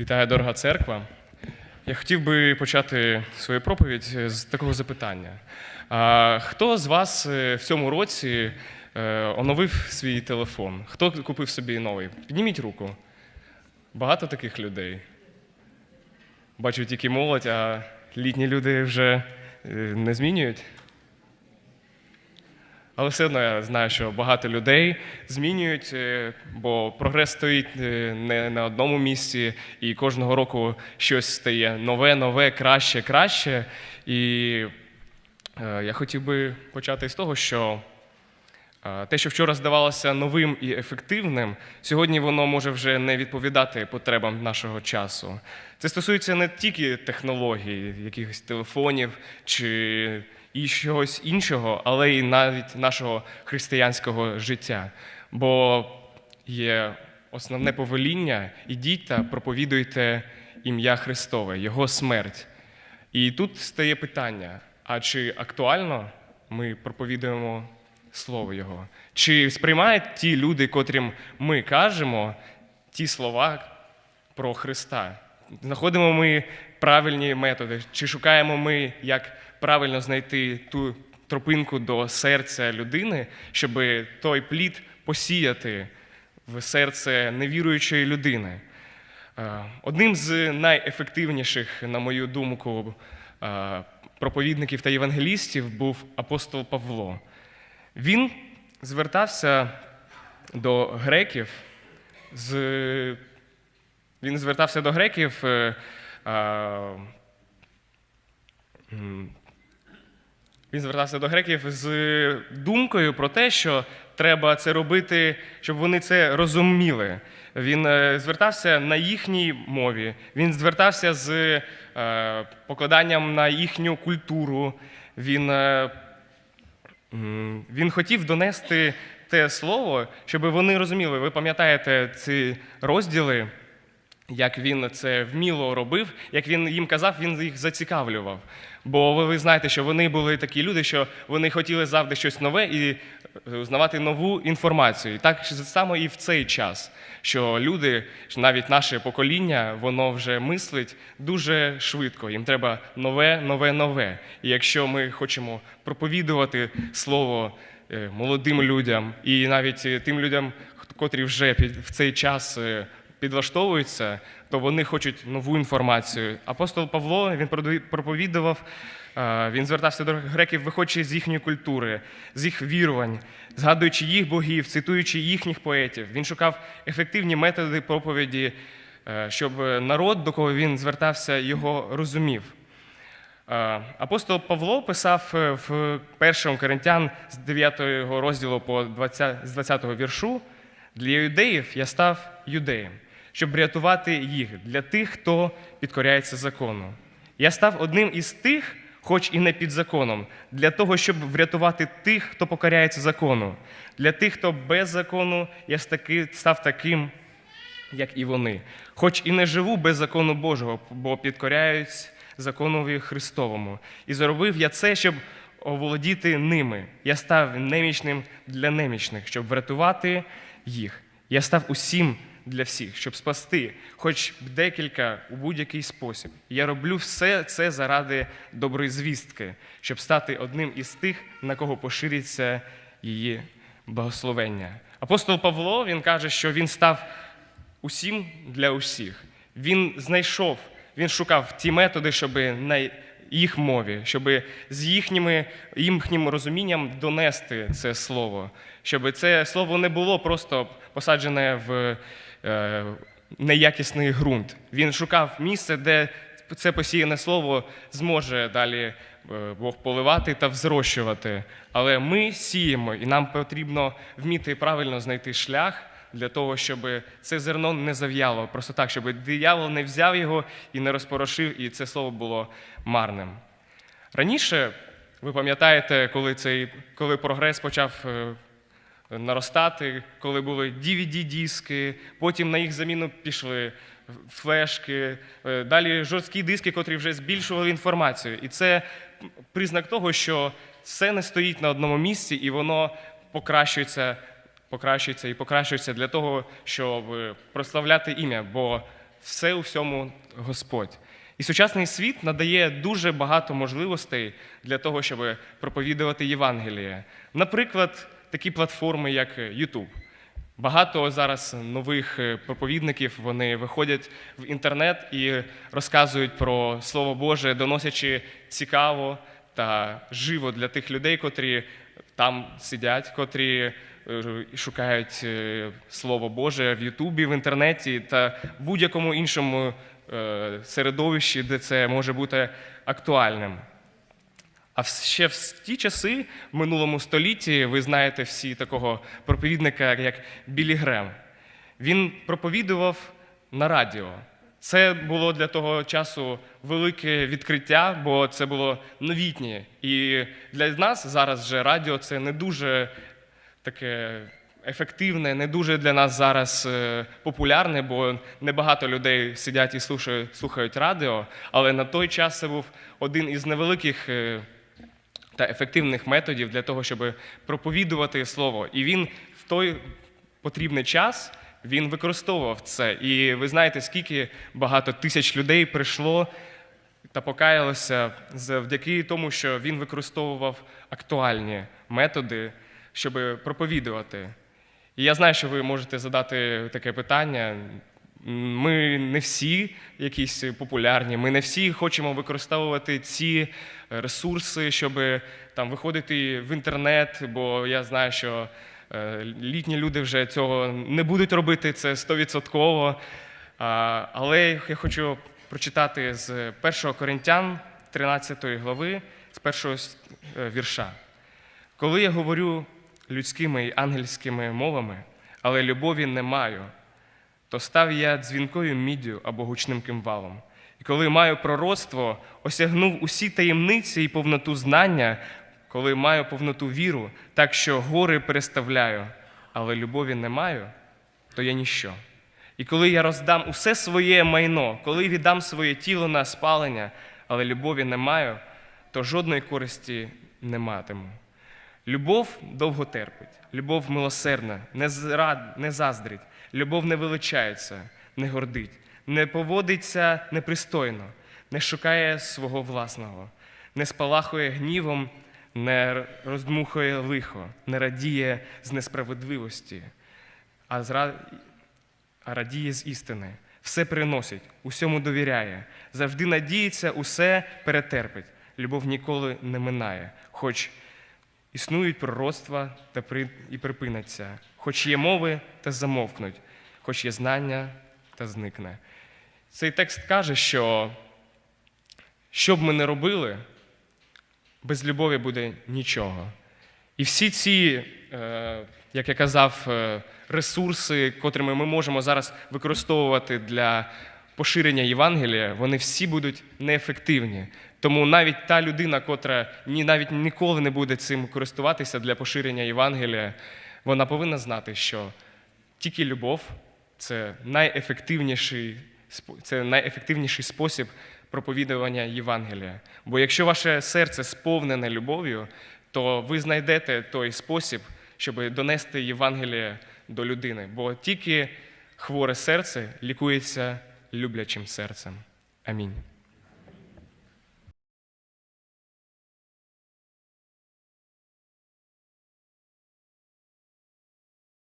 Вітаю, дорога церква. Я хотів би почати свою проповідь з такого запитання. Хто з вас е, в цьому році е, оновив свій телефон? Хто купив собі новий? Підніміть руку. Багато таких людей. Бачу тільки молодь, а літні люди вже е, не змінюють. Але все одно я знаю, що багато людей змінюють, е, бо прогрес стоїть е, не на одному місці, і кожного року щось стає нове, нове, краще, краще. І е, я хотів би почати з того, що те, що вчора здавалося новим і ефективним, сьогодні воно може вже не відповідати потребам нашого часу. Це стосується не тільки технологій, якихось телефонів чи і чогось іншого, але й навіть нашого християнського життя. Бо є основне повеління: ідіть та проповідуйте ім'я Христове, Його смерть. І тут стає питання: а чи актуально ми проповідуємо Слово Його? Чи сприймають ті люди, котрим ми кажемо ті слова про Христа? Знаходимо ми правильні методи, чи шукаємо ми, як правильно знайти ту тропинку до серця людини, щоб той плід посіяти в серце невіруючої людини? Е, Одним з найефективніших, на мою думку, е, проповідників та євангелістів був апостол Павло. Він звертався до греків з він звертався до греків. Він звертався до греків з думкою про те, що треба це робити, щоб вони це розуміли. Він е, звертався на їхній мові, він звертався з е, покладанням на їхню культуру. Він, е, він хотів донести те слово, щоб вони розуміли. Ви пам'ятаєте ці розділи, як він це вміло робив, як він їм казав, він їх зацікавлював. Бо ви, ви знаєте, що вони були такі люди, що вони хотіли завжди щось нове і е, узнавати нову інформацію. І так само і в цей час, що люди, навіть наше покоління, воно вже мислить дуже швидко. Їм треба нове, нове, нове. І якщо ми хочемо проповідувати слово е, молодим людям і навіть е, тим людям, котрі вже в цей час підлаштовуються, то вони хочуть нову інформацію. Апостол Павло він проповідував, е, він звертався до греків, виходячи з їхньої культури, з їх вірувань, згадуючи їх богів, цитуючи їхніх поетів. Він шукав ефективні методи проповіді, е, щоб народ, до кого він звертався, його розумів. Е, Апостол Павло писав в 1 Коринтян з 9 розділу по 20, з 20 віршу: для юдеїв я став юдеєм, щоб врятувати їх для тих, хто підкоряється закону. Я став одним із тих, хоч і не під законом, для того, щоб врятувати тих, хто покоряється закону. Для тих, хто без закону, я став таким, як і вони. Хоч і не живу без закону Божого, бо підкоряюсь законові Христовому. І зробив я це, щоб оволодіти ними. Я став немічним для немічних, щоб врятувати їх. Я став усім для всіх, щоб спасти, хоч декілька у будь-який спосіб. Я роблю все це заради доброї звістки, щоб стати одним із тих, на кого пошириться її благословення. Апостол Павло він каже, що він став усім для усіх. Він знайшов, він шукав ті методи, щоб на їх мові, щоб з їхніми, їхнім розумінням донести це слово, щоб це слово не було просто посаджене в е, неякісний ґрунт. Він шукав місце, де це посіяне слово зможе далі е, Бог поливати та взрощувати. Але ми сіємо, і нам потрібно вміти правильно знайти шлях для того, щоб це зерно не зав'яло, просто так, щоб диявол не взяв його і не розпорошив, і це слово було марним. Раніше, ви пам'ятаєте, коли цей коли прогрес почав е, наростати, коли були DVD-диски, потім на їх заміну пішли флешки, е, далі жорсткі диски, котрі вже збільшували інформацію. І це признак того, що все не стоїть на одному місці, і воно покращується, покращується і покращується для того, щоб е, прославляти ім'я. Бо все у всьому Господь. І сучасний світ надає дуже багато можливостей для того, щоб проповідувати Євангеліє. Наприклад, такі платформи, як YouTube. Багато зараз нових е, проповідників вони виходять в інтернет і розказують про Слово Боже, доносячи цікаво та живо для тих людей, котрі там сидять, котрі е, шукають е, Слово Боже в Ютубі, в інтернеті та будь-якому іншому е, середовищі, де це може бути актуальним. А ще в ті часи, в минулому столітті, ви знаєте всі такого проповідника, як Білі Грем. Він проповідував на радіо. Це було для того часу велике відкриття, бо це було новітнє. І для нас зараз вже радіо це не дуже таке ефективне, не дуже для нас зараз е, популярне, бо небагато людей сидять і слухають, слухають радіо. Але на той час це був один із невеликих е, та ефективних методів для того, щоб проповідувати слово. І він в той потрібний час він використовував це. І ви знаєте, скільки багато тисяч людей прийшло та покаялося завдяки тому, що він використовував актуальні методи, щоб проповідувати. І я знаю, що ви можете задати таке питання. Ми не всі якісь популярні, ми не всі хочемо використовувати ці ресурси, щоб там виходити в інтернет, бо я знаю, що е, літні люди вже цього не будуть робити, це стовідсотково. Але я хочу прочитати з 1 Коринтян, 13 глави, з першого е, вірша. Коли я говорю людськими і ангельськими мовами, але любові не маю, то став я дзвінкою міддю або гучним кимвалом. І коли маю пророцтво, осягнув усі таємниці і повноту знання, коли маю повноту віру, так що гори переставляю, але любові не маю, то я ніщо. І коли я роздам усе своє майно, коли віддам своє тіло на спалення, але любові не маю, то жодної користі не матиму. Любов довго терпить, любов милосердна, не, зрад, не заздрить, любов не величається, не гордить, не поводиться непристойно, не шукає свого власного, не спалахує гнівом, не роздмухує лихо, не радіє з несправедливості, а, зра... а радіє з істини. Все приносить, усьому довіряє, завжди надіється, усе перетерпить. Любов ніколи не минає, хоч Існують пророцтва та і припиняться, хоч є мови та замовкнуть, хоч є знання та зникне. Цей текст каже, що що б ми не робили, без любові буде нічого. І всі ці, е, як я казав, е, ресурси, котрими ми можемо зараз використовувати для поширення Євангелія, вони всі будуть неефективні. Тому навіть та людина, котра ні, навіть ніколи не буде цим користуватися для поширення Євангелія, вона повинна знати, що тільки любов це найефективніший, це найефективніший спосіб проповідування Євангелія. Бо якщо ваше серце сповнене любов'ю, то ви знайдете той спосіб, щоб донести Євангеліє до людини. Бо тільки хворе серце лікується люблячим серцем. Амінь.